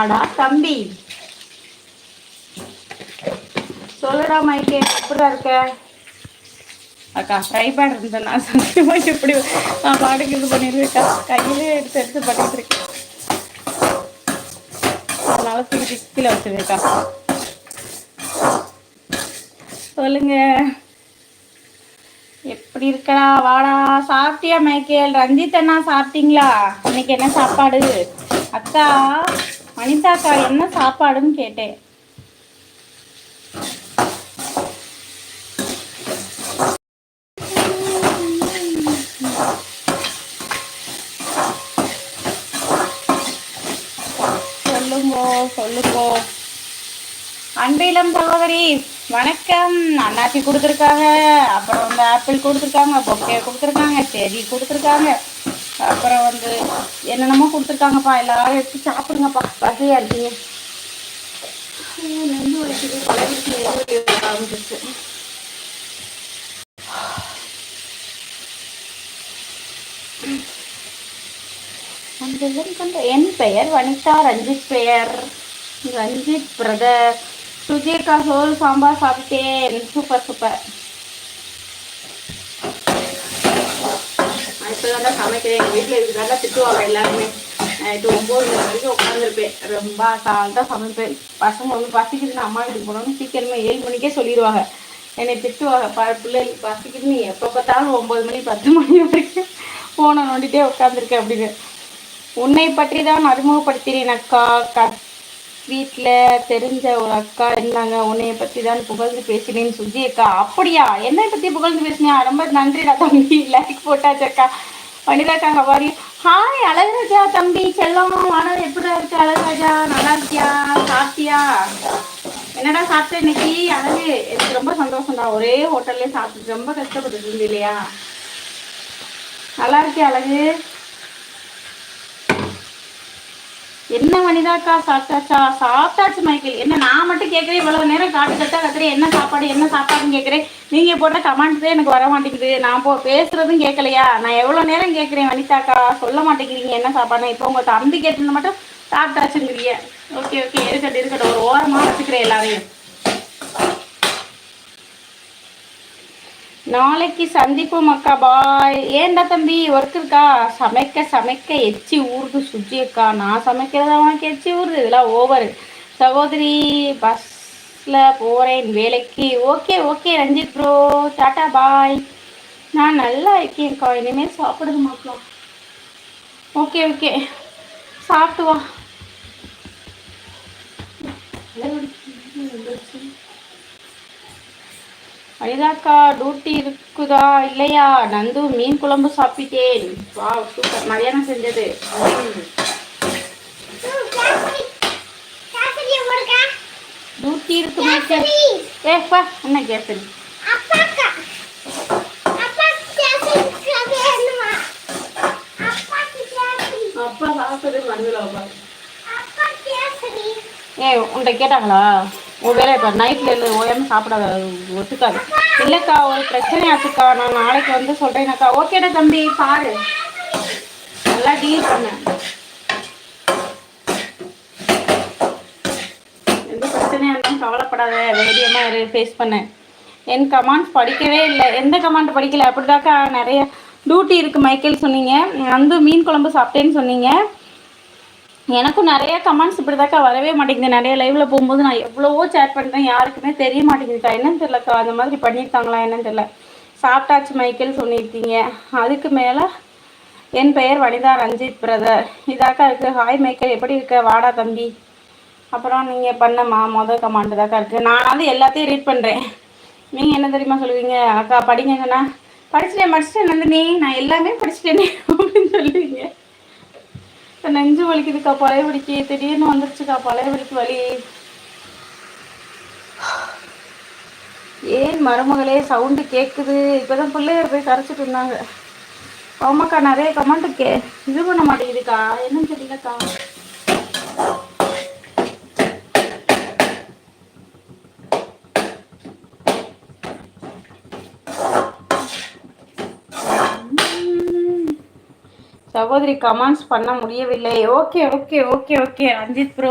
ஆடா தம்பி. சொல்லுடா மைக்கே எப்படிடா இருக்க? அக்கா ட்ரைபேட் இருந்தேன் நான் சத்தியமாக எப்படி நான் பாட்டுக்கு இது பண்ணிருக்கேன் கையிலே எடுத்து எடுத்து பண்ணிட்டு இருக்கேன். அதனால தூக்கி கீழே வச்சிருக்கா சொல்லுங்க. எப்படி இருக்கடா? வாடா சாப்பிட்டியா மைக்கேல்? ரஞ்சித் அண்ணா சாப்பிட்டீங்களா? இன்னைக்கு என்ன சாப்பாடு? அக்கா வனிதாக்கா என்ன சாப்பாடுன்னு கேட்டேன். சொல்லுங்கோ சொல்லுங்கோ. அன்பிலம் சகோதரி வணக்கம். அண்ணாச்சி கொடுத்துருக்காங்க அப்புறம் வந்து ஆப்பிள் கொடுத்துருக்காங்க பொக்கே கொடுத்துருக்காங்க செடி கொடுத்துருக்காங்க. அப்புறம் வந்து என்னென்னமோ கொடுத்துருக்காங்கப்பா எல்லாரும் எடுத்து சாப்பிடுங்கப்பா. பசியா இருக்கீங்க. நெஞ்சு வலிக்குது ஆரம்பிச்சிருச்சு என் பெயர் வனிதா ரஞ்சித் பெயர். ரஞ்சித் பிரதர் சுஜிகா சோறு சாம்பார் சாப்பிட்டேன். சூப்பர் சூப்பர் இப்போதான் சமைக்கிறேன். எங்கள் வீட்டில் இதுதான் திட்டுவாங்க எல்லாருமே. நைட்டு ஒம்பது மணி வரைக்கும் உட்காந்துருப்பேன் ரொம்ப அசால்ட்டாக சமைப்பேன். பசங்க வந்து பசிக்குதுன்னு அம்மா வீட்டுக்கு போனோம்னு சீக்கிரமே ஏழு மணிக்கே சொல்லிடுவாங்க. என்னை திட்டுவாங்க ப பிள்ளைகளுக்கு பசிக்குது நீ எப்போ பார்த்தாலும் ஒம்பது மணி பத்து மணி வரைக்கும் ஃபோனை நோண்டிட்டே உட்காந்துருக்கேன் அப்படின்னு. உன்னை பற்றி தான் அறிமுகப்படுத்தினேன் அக்கா. க வீட்டில் தெரிஞ்ச ஒரு அக்கா இருந்தாங்க. உன்னைய பற்றி தான் புகழ்ந்து பேசினேன்னு சுஜி அக்கா அப்படியா? என்னை பற்றி புகழ்ந்து பேசினியா? ரொம்ப நன்றிடா தம்பி. லைக் போட்டாச்சு அக்கா. வனிதாக்காங்க பாரு. ஹாய் அழகுராஜா தம்பி செல்லம். ஆனால் எப்படி இருக்கு அழகுராஜா? நல்லா இருக்கியா? சாப்பிட்டியா? என்னடா சாப்பிட்ட இன்னைக்கு? அழகு எனக்கு ரொம்ப சந்தோஷம் தான் ஒரே ஹோட்டல்லே சாப்பிட்டு ரொம்ப கஷ்டப்பட்டு இருந்து இல்லையா? நல்லா இருக்கியா அழகு? என்ன மனிதாக்கா சாப்பிட்டாச்சா? சாப்பிட்டாச்சு மைக்கேல். என்ன நான் மட்டும் கேட்குறேன் இவ்வளவு நேரம் காட்டு கட்டா கத்துறேன். என்ன சாப்பாடு என்ன சாப்பாடுன்னு கேட்குறேன். நீங்கள் போட்ட கமெண்ட் தான் எனக்கு வர மாட்டேங்குது. நான் போ பேசுறதும் கேட்கலையா? நான் எவ்வளோ நேரம் கேட்குறேன் வனிதாக்கா சொல்ல மாட்டேங்கிறீங்க என்ன சாப்பாடு இப்போ உங்கள் தம்பி கேட்டிருந்த மட்டும் சாப்பிட்டாச்சுங்கிறீங்க ஓகே ஓகே இருக்கட்டும் இருக்கட்டும். ஒரு ஓரமாக வச்சுக்கிறேன் எல்லாரையும். நாளைக்கு சந்திப்போம் அக்கா பாய் ஏன்டா தம்பி ஒர்க் இருக்கா? சமைக்க சமைக்க எச்சி ஊறுது சுஜி அக்கா. நான் சமைக்கிறதா உனக்கு எச்சி ஊறுது? இதெல்லாம் ஓவர் சகோதரி பஸ்ஸில் போகிறேன் வேலைக்கு. Okay okay Ranjith bro tata bye நான் நல்லா இருக்கேன்க்கா இனிமேல் சாப்பிடுது மாட்டோம் ஓகே ஓகே சாப்பிட்டு வா. வனிதாக்கா டியூட்டி இருக்குதா இல்லையா? நந்து மீன் குழம்பு சாப்பிட்டேன். வா சூப்பர் மதியானம் செஞ்சது. டியூட்டி இருக்கு ஏ பா என்ன கேசரி அப்பா சாப்பிட்டது மறந்துடுவா ஏ உன்கிட்ட கேட்டாங்களா? ஒருவேளை இப்போ நைட்டில் இல்லை ஓயாமல் சாப்பிடாத ஒத்துக்காது. இல்லைக்கா ஒரு பிரச்சனையாச்சுக்கா நான் நாளைக்கு வந்து சொல்கிறேனக்கா ஓகேடா தம்பி பாரு. நல்லா டீல் பண்ணேன் எந்த பிரச்சனையாக இருந்தாலும் கவலைப்படாத. தைரியமாக இரு ஃபேஸ் பண்ணேன் என் கமாண்ட்ஸ் படிக்கவே இல்லை. எந்த கமாண்ட் படிக்கல? அப்படிதாக்கா நிறைய டியூட்டி இருக்குது மைக்கேல் சொன்னீங்க. வந்து மீன் குழம்பு சாப்பிட்டேன்னு சொன்னீங்க. எனக்கும் நிறைய கமெண்ட்ஸ் இப்படிதாக்கா வரவே மாட்டேங்குது. நிறைய லைவ்ல போகும்போது நான் எவ்வளவோ சேட் பண்ணுறேன் யாருக்குமே தெரிய மாட்டேங்குதுக்கா. என்னன்னு தெரியலக்கா அந்த மாதிரி பண்ணியிருக்காங்களா என்னன்னு தெரியல. சாப்பிட்டாச்சு மைக்கேல் சொல்லியிருக்கீங்க. அதுக்கு மேலே என் பெயர் வனிதா ரஞ்சித் பிரதர் இதாக்கா இருக்குது ஹாய் மைக்கேல். எப்படி இருக்க? வாடா தம்பி. அப்புறம் நீங்கள் பண்ணமா மொதல் கமாண்டு தாக்கா இருக்குது நான் வந்து எல்லாத்தையும் ரீட் பண்ணுறேன் நீங்கள் என்ன தெரியுமா சொல்லுவீங்க? அக்கா படிங்கண்ணா படிச்சிட்டேன் படிச்சிட்டேன் நந்தினி. நான் எல்லாமே படிச்சிட்டேனே அப்படின்னு சொல்லுவீங்க. நெஞ்சு வலிக்குதுக்கா பழைய வலிக்கு. திடீர்னு வந்துருச்சுக்கா பழைய வலிக்கு வலி. ஏன் மருமகளே சவுண்டு கேட்குது இப்போதான் பிள்ளைய போய் கரைச்சிட்டு இருந்தாங்க ஆமாக்கா நிறைய கமெண்ட் கே இது பண்ண மாட்டேங்குதுக்கா. என்னன்னு தெரியலக்கா. சகோதரி கமெண்ட்ஸ் பண்ண முடியவில்லை. Okay okay okay okay Ranjith bro